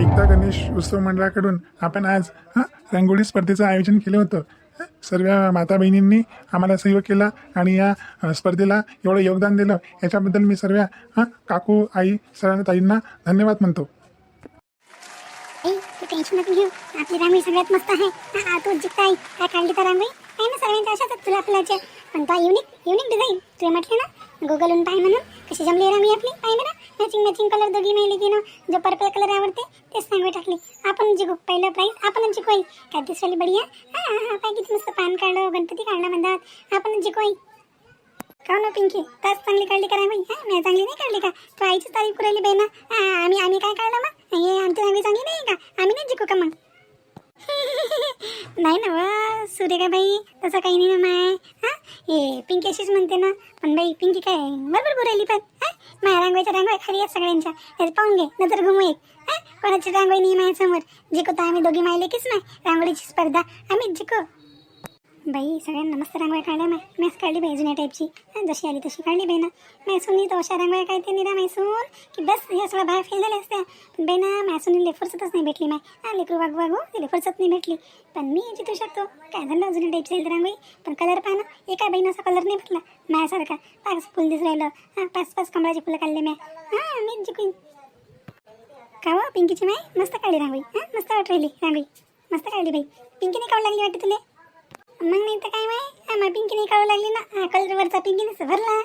एकता गणेश उत्सव मंडळाकडून आपण आज हां रंगोळी स्पर्धेचं आयोजन केलं होतं. सर्व माता बहिणींनी आम्हाला सहयोग केला आणि या स्पर्धेला एवढं योगदान दिलं. याच्याबद्दल मी सर्व हां काकू आई सर्व ताईंना धन्यवाद म्हणतो. टेन्शन नको घेऊ. आपली रांगोळी सगळ्यात मस्त आहे. तू जिंकता काय काढली तर रांगोळी? आहे ना सर्वांच्या अशाच तुला आपल्याचे पण तो युनिक युनिक डिझाईन तुम्ही म्हटलं ना गुगलहून पाय म्हणून. कशी जमली रांगोळी आपली? पाय ना मॅचिंग मॅचिंग कलर दोघी मिळाली की ना. जो पर्पल कलर आवडते तेच सांगू टाकली. आपण जिंकू. पहिलं प्राईज आपणच जिंकू काय दिसली बढिया? हा हा पाय काय किती मस्त पान काढलं गणपती काढला म्हणतात. आपणच जिंकू का ना पिंकी? तास चांगली काढली का बाई? हा मी चांगली नाही काढली का? तू आईची तारीफ करायली बाई ना. हा, आम्ही आम्ही काय काढलं मग? हे आमची रांगोळी चांगली नाही का? आम्ही नाही जिंकू का मग? नाही ना व बाई? तसं काही नाही ना माय. हे पिंकी अशीच म्हणते ना. पण बाई पिंकी काय बरोबर बोलायली पण माझ्या रांगोळीच्या रांगोळ्या खाली आहेत सगळ्यांच्या. त्याचं पाहून घे नंतर घुमू एक. कोणाची रांगोळी नाही माझ्यासमोर. जिंकू तर आम्ही दोघी मायले कीच नाही रांगोळीची स्पर्धा आम्हीच जिंकू. बाई सगळ्यांना मस्त रांगोळ्या काढल्या माय मॅच काढली बाई जुन्या टाईपची जशी आली तशी काढली बाई ना मॅसून तो अशा रांगोळ्या काढते निरा मैसून की बस हे सगळं बाहेर फेल झाल्या असत्या पण बाई ना मॅसून लेफरचतच नाही भेटली माय. हा लेकरू वागू वागू ते लेफरसत नाही भेटली. पण मी जितू शकतो. काय झालं जुन्या टाईपची आली रांगोळी? पण कलर पाहा ना एका बाईनं असा कलर नाही भेटला. माझ्यासारखा पाच फुल दिस राहिलं. हां पाच पाच कमळाची फुलं काढले म्या. हां मी जिकून का हो, पिंकीची माय मस्त काढली रांगोळी. हां मस्त वाट राहिली रांगोळी. मस्त काढली बाई. पिंकीने काढू लागली वाटते तुला? मग नाही तर काय माय? पिंकीने काढू लागली ना. कलरवरचा पिंकीनेच भरला.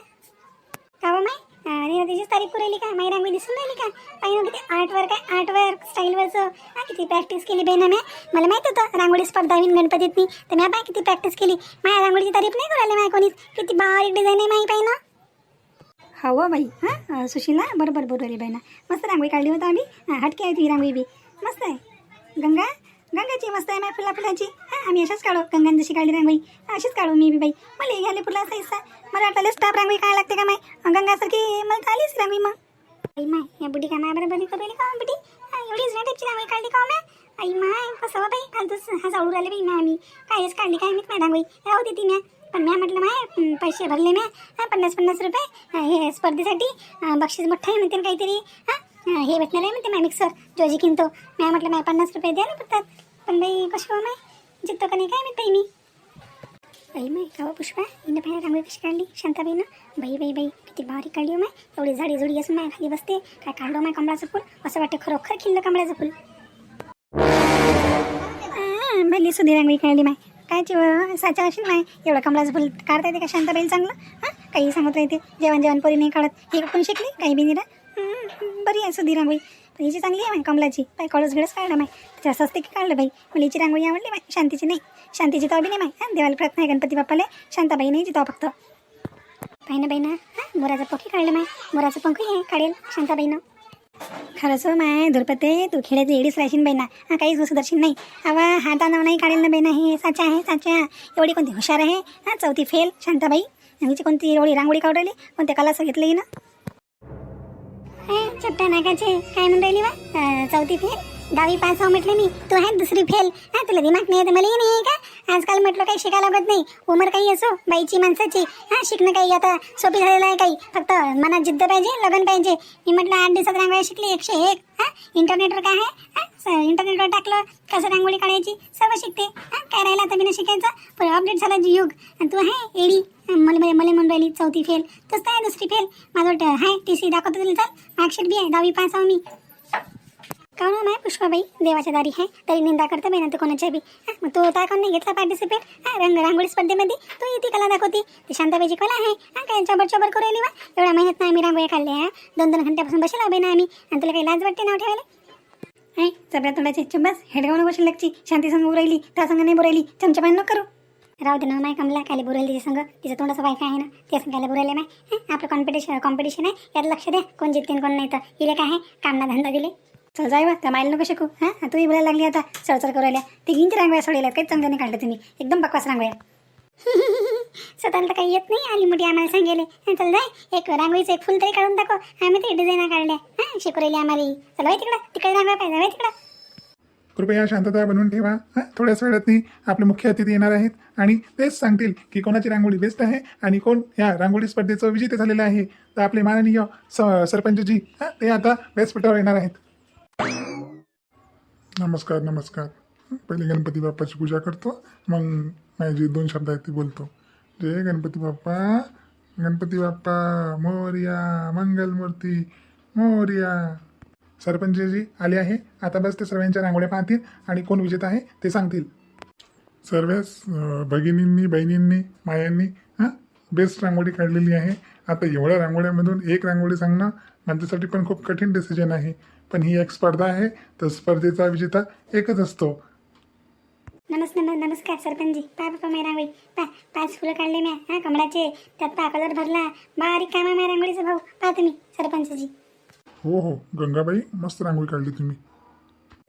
का हो माय अरे त्याचीच तारीख पुरवली का? माई रांगोळी दिसून राहिली का? पाहिजे किती आर्टवर काय? आर्टवर स्टाईलवरचं. हा किती प्रॅक्टिस केली बेना म्या? मला माहीत होतं रांगोळी स्पर्धा होईन गणपतीतनी. तर म्या पाय किती प्रॅक्टिस केली. माझ्या रांगोळीची तारीफ नाही करायला माय कोणीच. किती बारीक डिझाईन आहे माही पाहिजे ना हवं बाई. हां सुशीला? बरोबर बरोबर बाई ना. मस्त रांगोळी काढली होतं आम्ही. हां हटके आहे ती रांगोळी बी. मस्त आहे. गंगा? गंगाची मस्त आहे माय फुला फुलाची आम्ही अशाच काढू. गंगाने जशी काढली रांगोळी अशीच काढू मी बी बाई. मला घ्यायला फुलाचा हिस्सा मला वाटलं स्टाफ रांगोळी काय लागते का माय? गंगासारखी मला चालीच रांगोळी मग. आई माय या बुडी का माय बरोबर करू का बुडी एवढी जुन्या टाईपची रांगोळी काढली का माय? आई माय कसं हो बाई? फालतूच हा जाऊ राहिले बाई ना आम्ही. कायच काढली काय मी रांगोळी? राहू दे ती म्या. पण म्या म्हटलं माय पैसे भरले म्या. हा पन्नास रुपये. हा, हे स्पर्धेसाठी बक्षीस मोठं आहे म्हणते ना काहीतरी. हा हा, हे भेटणार आहे म्हणते माय मिक्सर जो जिंकीन तो म्या म्हटलं माय पन्नास रुपये द्यायला पडतात पण बाई कशी हो जिंकतो का नाही? काय मी बाई मी? बाई माय का पुष्पा हिनं पाहिजे रांगोळी कशी काढली? शांताबाईनं? बाई बाई बाई किती भारी काढली हो माय. एवढी झाडी जुडी असून माय खाली बसते. काय काढलो हो माय कमळाचं फुल? असं वाटतं खरोखर खिल्लं कमळाचं फुल. हां भली सुधी रांगोळी काढली माय. काय चिव साचा असेल माय. एवढं कमळाचं फुल काढता येते का शांताबाई चांगलं? हां? काही सांगत राहते जेवण जेवण पोरी नाही काढत. हे कोण शिकली? काही बी निरा हं, बरी आहे सुधी रांगोळी. हिची चांगली आहे माय कमलाची. बाई कळस गिळस काढलं माय. त्याच्या असते की काढलं बाई. मला हिची रांगोळी आवडली माय शांतीची नाही. शांतीची तो बी नाही माय. देवाला प्रार्थना आहे गणपती बाप्पाले. शांताबाई नाही जितो फक्त. बाईनं बाईनं हा हां मोराचं पोखी काढलं माय. मोराचं पंखही आहे काढेल शांताबाईनं. खरंच हो माय धुरपते तू खेड्याची एडीच राहशील बैना हा काहीच सुदर्शन नाही. हवा हातानं नाही काढेल ना बैना हे. साचा आहे साचा. एवढी कोणती हुशार आहे? हा चौथी फेल शांताबाई. हिची कोणती एवढी रांगोळी काढली? कोणत्या कला सांगितली ना? हे नाकाचे काय म्हणून राहिली बा? चौथी फेल? दहावी पास हो म्हटलं मी. तू आहे दुसरी फेल. हा तुला दिमाग नाही तर मला नाही का? आजकाल म्हटलं काही शिकायला लागत नाही. उमर काही असो बाईची माणसाची. हा शिकणं काही आता सोपी झालेलं आहे काही. फक्त मनात जिद्द पाहिजे लगन पाहिजे. मी म्हटलं आठ दिवसात रांगोळी शिकली एकशे एक. हा इंटरनेटवर काय आहे? हा इंटरनेटवर टाकलं कसं रांगोळी काढायची? सर्व शिकते. हा काय राहिलं आता बिना शिकायचं? पण अपडेट झाला युग. आणि तू आहे एडी. मला मला म्हणून राहिली चौथी फेल तसं आहे दुसरी फेल माझं हाय टी सी दाखवतो तुला चाल. मार्कशीट बी आहे दहावी पास आहो मी. काऊन माय पुष्पाबाई देवाच्या दारी आहे तरी निंदा करता बाई ना कोणाच्या बी हा, मग तू काय कोण नाही? घेतला पार्टिसिपेट हा रंग रांगोळी स्पर्धेमध्ये तू येते कला दाखवते ती शांताबाईची कला आहे हा। काय चबर चबर करू राहिली एवढ्या महिन्यात नाही आम्ही रांगोळी काढल्या हा? दोन दोन घंट्यापासून बसला बाई ना आम्ही आणि तुला काही लाज वाटते नाव ठेवायला? आहे चपऱ्या तोंडाची चुब्बास हेडगावनं बसेल लागची शांती संग उरायली त्या संग नाही बोरायली चमचमान न नको करू. राहू दे ना माय कमला. काय बोलायला तिच्या संग. तिचं तोंडाचं वायफाय आहे ना. ते संग काय बोलायला माय. हं, आपलं कॉम्पिटिशन कॉम्पिटिशन आहे. यात लक्ष द्या. कोण जिंकते आणि कोण नाही तर. इले काय आहे? कामना धंदा दिले. चल जाय बा त्या मायला नको शिकू. हां? तूही बोलायला लागली आता. चळचळ करू राहिल्या. ती गिंची रांगोळ्या सोडल्या काही चांगलं नाही काढलं तुम्ही. एकदम बकवास रांगोळ्या. स्वतःला तर काही येत नाही आली मोठी आम्हाला सांगेले चल जाय एक रांगोळीचं एक फुल तरी काढून दाखव. आम्ही ते डिझाईन काढल्या. हां शिकवलेली आम्हाला. चल बाई तिकडं. तिकडे रांगोळ्या पाहिजे. बाई तिकडं. कृपया शांतता बनवून ठेवा. हां थोड्याच नाही आपले मुख्य अतिथी येणार आहेत. आणि तेच सांगतील की कोणाची रांगोळी बेस्ट आहे आणि कोण या रांगोळी स्पर्धेचं विजेते झालेलं आहे. तर आपले माननीय स सरपंचजी हां ते आता व्यासपीठावर येणार आहेत. नमस्कार नमस्कार. पहिले गणपती बाप्पाची पूजा करतो मग माझे जे दोन शब्द आहेत ते बोलतो. जय गणपती बाप्पा गणपती बाप्पा मोर्या मंगलमूर्ती मोर्या. सरपंचजी आले आहे आता बस ते सर्वांच्या रांगोळ्या पाहतील आणि कोण विजेता आहे ते सांगतील. सर्व भगिनींनी बहिणींनी मायांनी हां बेस्ट रांगोळी काढलेली आहे. आता एवढ्या रांगोळ्यामधून एक रांगोळी सांगणं माझ्यासाठी पण खूप कठीण डिसिजन आहे. पण ही एक स्पर्धा आहे. तर स्पर्धेचा विजेता एकच असतो. नमस् नम नमस्कार सरपंचजी पा बापा माझी रांगोळी. पा पाच फुलं काढले म्या. हा कमळाचे. त्यात पा कलर भरला. बारीक काम आहे माझ्या रांगोळीचा भाऊ. पहा तुम्ही सरपंचजी. हो हो. गंगाबाई मस्त रांगोळी काढली तुम्ही.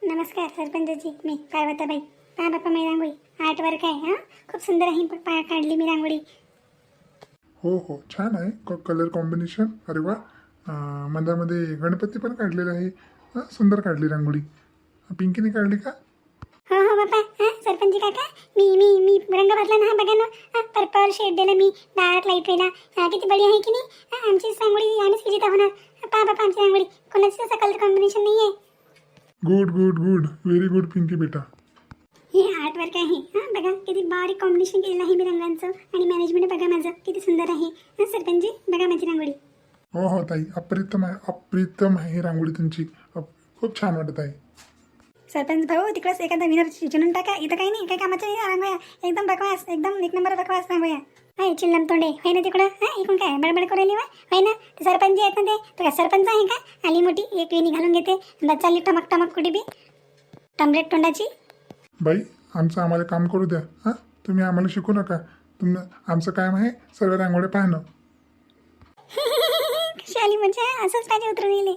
नमस्कार सरपंचजी. मी पार्वताबाई. पा बापा माझी रांगोळी. आर्ट वर्क आहे हां? खूप सुंदर आहे. पण पा काढली मी रांगोळी. हो हो. छान आहे. क कलर कॉम्बिनेशन अरे वा. अं, मधामध्ये गणपती पण काढलेला आहे. सुंदर काढली रांगोळी. पिंकीने काढली का? हो हो बापा हां सरपंच काका. मी मी मी रंग भरला ना हा बघा ना पर्पल शेड दिला मी. डार्क लाइट वेला. हा, किती बढिया आहे की नाही? हां आमची रांगोळी आम्हीच विजेता होणार. पहा बापा आमची रांगोळी. कोणाचं असं कलर कॉम्बिनेशन नाही आहे good good good very good Pinky बेटा. हे आर्ट वर्क आहे. हां बघा किती बारीक कॉम्बिनेशन केलेलं आहे मी रंगांचं आणि मॅनेजमेंट बघा माझं. किती सुंदर आहे. हां सरपंचजी बघा माझी रांगोळी. हो हो ताई. अप्रितम आहे. अप्रितम आहे ही रांगोळी तुमची. अप- खूप छान वाटत आहे. सरपंच भाऊ तिकडंच एखादा विनर चिचून टाका. इथं काही नाही. काही कामाच्या नाही. रांगोळ्या. एकदम बकवास. एकदम एक नंबर बकवास रांगोळ्या. होय चिल्लम तोंडे. होय ना तिकडं? हां इकडून काय? बडबड करू राहिली वा होय ना? ते सरपंच आहेत ना ते? तो काय सरपंच आहे का? आली मोठी. एक वेणी घालून घेते. बस चालली टमक टमक कुठे बी? टमरेट तोंडाची. बाई आमचं आम्हाला काम करू द्या. हां? तुम्ही आम्हाला शिकू नका. तुम आमचं काम आहे सर्व रांगोळ्या पाहणं. कशी आली म्हणजे असंच पाहिजे उतरून येईल.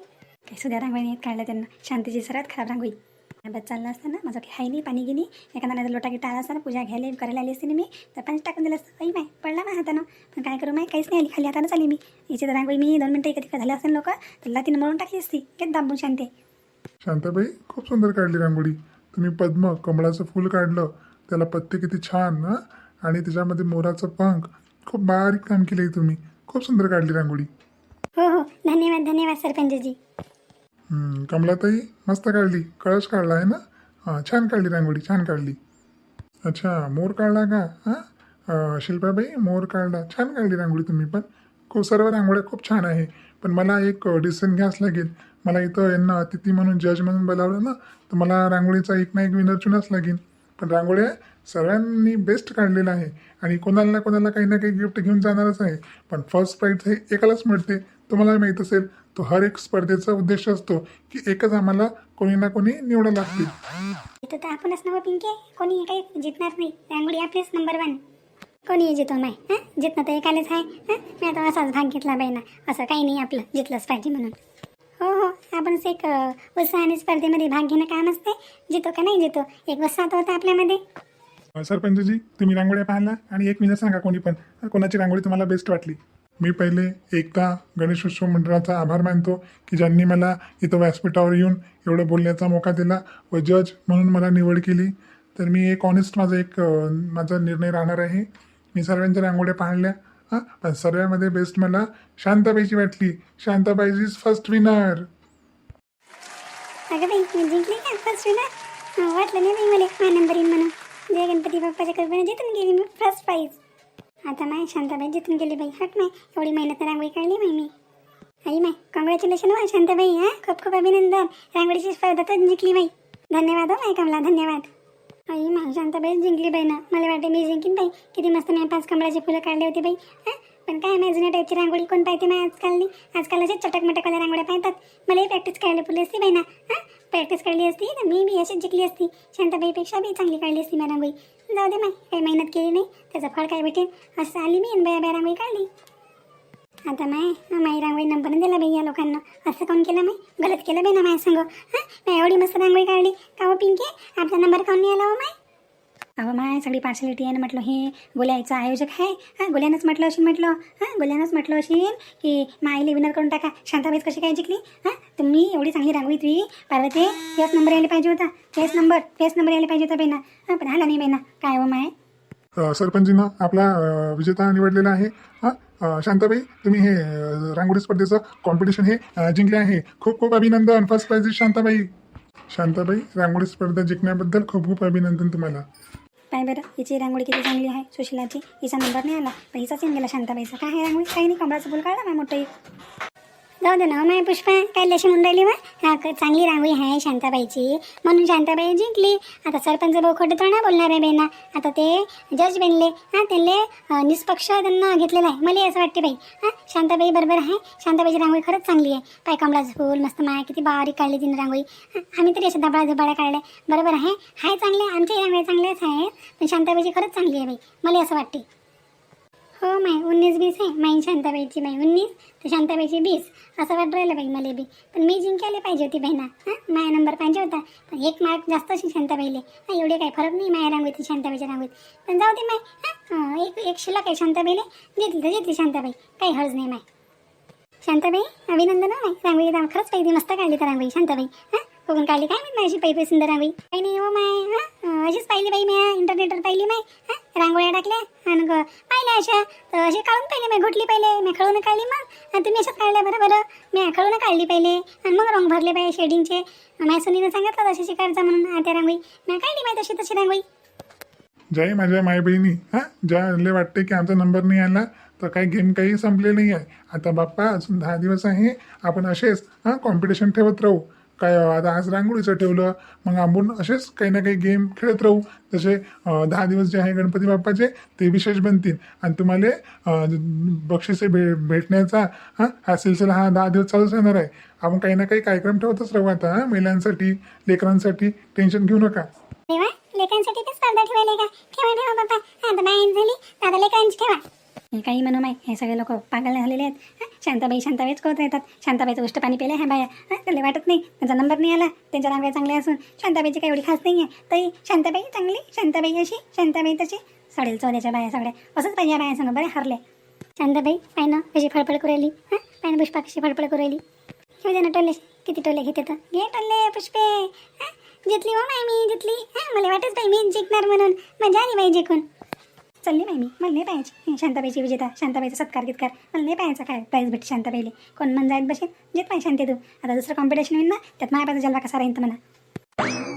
काही सुद्धा रांगोळी नाही काढलं त्यांना. शांतीची सर्वात खराब रांगोळी. बस चाललं असताना माझं काही हाय नाही पाणी गिनी. एखादा नाही लोटा गिटा आला असताना पूजा घ्यायला करायला आली असते ना मी तर पाणी टाकून दिलं असतं. आई माय पडला माझ्या हातानं. पण काय करू माय काहीच नाही आली. खाली हातानं आली मी. याची तर रांगोळी मी दोन मिनटं एकत्र झाले असेल लोक तर लातीनं मळून टाकली असती. घेत दाबून शांती. शांताबाई खूप सुंदर काढली रांगोळी. तुम्ही पद्म कमळाचं फूल काढलं. त्याला पत्ते किती छान आणि त्याच्यामध्ये मोराचं पंख. खूप बारीक काम केलं तुम्ही. खूप सुंदर काढली रांगोळी. हो हो. धन्यवाद धन्यवाद सरपंचजी. हम्म, कमलाताई मस्त काढली. कळस काढला आहे ना? हां छान काढली रांगोळी छान काढली. अच्छा मोर काढला का? हां? शिल्पाबाई मोर काढला. छान काढली रांगोळी तुम्ही पण. खूप सर्व रांगोळ्या खूप छान आहे. पण मला एक डिसिजन घ्यावंच लागेल. मला इथं यांना अतिथी म्हणून जज म्हणून बोलावलं ना तर मला रांगोळीचा एक ना एक विनर चुनाच लागेल. पण रांगोळ्या सगळ्यांनी बेस्ट काढलेलं आहे. आणि कोणाला ना कोणाला काही ना काही गिफ्ट घेऊन जाणारच आहे. पण फर्स्ट प्राईज हे एकालाच मिळते. तुम्हाला माहीत असेल तो हर एक स्पर्धेचा उद्देश असतो की एकच आम्हाला कोणी ना कोणी निवडा लागते इथं तर आपणच नवं पिंके कोणी काही जितणार नाही. रांगोळी आपलीच नंबर वन कोणी जितो नाही हां? जितणं तर एकालेच आहे हां? मी आता असाच भाग घेतला बाई ना असं काही नाही आपलं जितलंच पाहिजे म्हणून. हो हो. आपण एक वसा आणि स्पर्धेमध्ये भाग घेणं काम असते. जितो का नाही जितो? एक उत्साह तर होता आपल्यामध्ये. सरपंचजी तुम्ही रांगोळ्या पाहिला आणि एक मिनिट सांगा कोणी पण. कोणाची रांगोळी तुम्हाला बेस्ट वाटली? मी पहिले एकदा गणेशोत्सव मंडळाचा आभार मानतो की ज्यांनी मला इथं व्यासपीठावर येऊन एवढं बोलण्याचा मोका दिला व जज म्हणून मला निवड केली. तर मी एक ऑनेस्ट माझा एक माझा निर्णय राहणार आहे. मी सर्वांच्या रांगोळ्या पाहिल्या. हां पण सर्वांमध्ये बेस्ट मला शांताबाईची वाटली. शांताबाई इज फर्स्ट विनर अगं बाई मी जिंकली का? फर्स्ट विनर वाटलं नाही बाई मला. हा नंबर येईन म्हणून. जय गणपती बाप्पाच्या कृपेने जिथून गेली मी फर्स्ट प्राईज आता माय शांताबाई जिथून गेली बाई. हट माय एवढी मेहनत रांगोळी काढली माय मी. आई माय कॉंग्रॅच्युलेशन वा शांताबाई हां? खूप खूप अभिनंदन. रांगोळीची स्पर्धा तर जिंकली बाई. धन्यवाद हो माय कमला धन्यवाद. आई माय शांताबाई जिंकली बाई ना. मला वाटते मी जिंकीन बाई. किती मस्त मी पाच कमळाची फुलं काढली होती बाई. हां? पण काय माहिती जुन्या टाईपची रांगोळी कोण पाहते माय आजकालनी? आजकाल असे चटकमटकवाल्या रांगोळ्या पाहतात. मलाही प्रॅक्टिस करायला पुरली असती बाई ना हां? प्रॅक्टिस काढली असती? तर मी बी अशीच जिंकली असती. शांताबाईपेक्षा बी चांगली काढली असती मी रांगोळी. जाऊ दे माय काही मेहनत केली नाही त्याचं फळ काय भेटेल? असं आली मी बया बया रांगोळी काढली. आता माय माई रांगोळी नंबर दिला बाई या लोकांना. असं काऊन केलं माय? गलत केलं बाई ना माय संग. हां? मी एवढी मस्त रांगोळी काढली. का हो पिंके? आपला नंबर काऊन नाही आला हो माय? अहो माय सगळी पार्शलिटी आहे ना म्हटलं हे गोल्याचं आयोजक आहे. हां गोल्यानंच म्हटलं असेल म्हटलं. हां गोल्यानंच म्हटलं असेल की माईले विनर करून टाका. शांताबाईच कशी काय जिंकली? हां तुम्ही एवढी चांगली रांगोळी तुम्ही पार्वती तेच नंबर यायला पाहिजे होता. तेच नंबर तेच नंबर यायला पाहिजे होता बेना. हां पण आला नाही बेना. काय हो माय? सरपंचीनं आपला विजेता निवडलेला आहे. हां शांताबाई तुम्ही हे रांगोळी स्पर्धेचं कॉम्पिटिशन हे जिंकले आहे. खूप खूप अभिनंदन फर्स्ट प्राइज शांताबाई. शांताबाई रांगोळी स्पर्धा जिंकण्याबद्दल खूप खूप अभिनंदन तुम्हाला. काय बरं? हिची रांगोळी किती चांगली आहे? सुशिलाची. हिचा नंबर नाही आला. पण हिचा येऊन गेला शांताबाईचा. काय आहे रांगोळी? काही नाही कमळाचं फुल काढला ना मोठं एक? जाऊ दे ना माय पुष्पा काय लशी म्हणून राहिली मग चांगली रांगोळी आहे शांताबाईची. म्हणून शांताबाई जिंकली. आता सरपंच भाऊ खोटं तर ना बोलणार आहे बेना आता ते जज बनले. हां त्यांना निष्पक्ष त्यांना घेतलेलं आहे. मला असं वाटते बाई. हां शांताबाई बरोबर आहे. शांताबाईची रांगोळी खरंच चांगली आहे. पाय कमळाचं फूल मस्त माय किती बारीक काढली तिने रांगोळी. आम्ही तरी अशा दबाळा झुबाळा काढल्या. बरोबर आहे. हाय चांगले आमच्याही रांगोळी चांगल्याच आहेत. पण शांताबाईची खरंच चांगली आहे बाई. मला असं वाटते. हो माय. उन्नीस बीस आहे. माई शांताबाईची बाई उन्नीस तर शांताबाईची बीस असं वाटू राहिलं बाई मला बी. पण मी जिंकायला पाहिजे होती बहिणा. हां? माया नंबर पाहिजे होता. पण एक मार्क जास्त असेल शांताबाईले. हां एवढे काही फरक नाही माया रांगोळीत शांताबाईच्या रांगोळीत. पण जाऊ दे माय. हां? एक एक शिल्लक आहे शांताबाईले. देतील तर घेतली शांताबाई. काही हर्ज नाही माय. शांताबाई अभिनंदन हो, माय. रांगोळी खरंच पाहिजे मस्त काढली तर रांगोळी शांताबाई. हां? बघून काढली. काय माहीत माझी पैपे सुंदर रांगोळी काही नाही हो माय हा? अशीच पाहिली बाई मी इंटरनेटवर पाहिली माय हा? रांगोळ्या टाकल्या आणि ग- पाहिल्या अशा. तर अशी काढून पाहिले मी घुटली पहिले. मी खळून काढली मग. आणि तुम्ही अशाच काढल्या बरं बरं मी खळून काढली पाहिले. आणि मग रंग भरले पाहिजे शेडिंगचे माझ्या सुनीनं सांगितलं तशी शिकायचं म्हणून त्या रांगोळी. मी काढली माहिती तशी तशी रांगोळी. जय माझ्या माय बहिणी हां? ज्याले वाटते की आमचा नंबर नाही आला तर काही गेम काही संपले नाही आहे आता बाप्पा अजून दहा दिवस आहे. आपण असेच हां कॉम्पिटिशन ठेवत राहू. काय आता आज रांगोळीचं ठेवलं मग आंबून असेच काही ना काही गेम खेळत राहू. जसे दहा दिवस जे आहे गणपती बाप्पाचे ते विशेष बनतील. आणि तुम्हाला बक्षिसे भे भेटण्याचा हां हा सिलसिला हा दहा दिवस चालूच राहणार आहे. आपण काही ना काही कार्यक्रम ठेवतच राहू आता हां महिलांसाठी लेकरांसाठी. टेन्शन घेऊ नका. लेकरांसाठी स्पर्धा ठेवायला का? ठेवा ठेवा बाप्पा. आता बाहेर झाली आता ठेवा. हे काही म्हणू माय हे सगळे लोक पागल झालेले आहेत. शांताबाई शांताबाईच करत येतात शांताबाईचं उष्ट पाणी पेले ह्या बाया. त्याला वाटत नाही. त्यांचा नंबर नाही आला. त्यांच्या रांगड्या चांगल्या असून शांताबाईची काही एवढी खास नाही आहे. तरी शांताबाई चांगली शांताबाई अशी शांताबाई तशी. सडेल चोल्याच्या बाया सगळ्या. असंच पाहिजे या बाया सांग बरे हरले. शांताबाई पाय ना कशी फळफळ करू राहिली. हां? पाय पुष्पा कशी फळफळ करू राहिली. घेऊ दे ना टोले. किती टोले घेते तर घे टोले पुष्पे. हां? जितली हो माय मी जितली. हां? मला वाटत बाई मी जिंकणार म्हणून. मजा आली बाई जिंकून. चालली नाही मी. मला नाही पाहायची. शांताबाईची विजेता. शांताबाईचा सत्कार गितकार. मला नाही पाहायचा काय? प्राईज भेट शांताबाईले. कोण मन जायत बसेल? जेत पाहिजे शांती तू. आता दुसरं कॉम्पिटिशन होईल ना त्यात माझ्या जलवा कसा राहील तर म्हणा.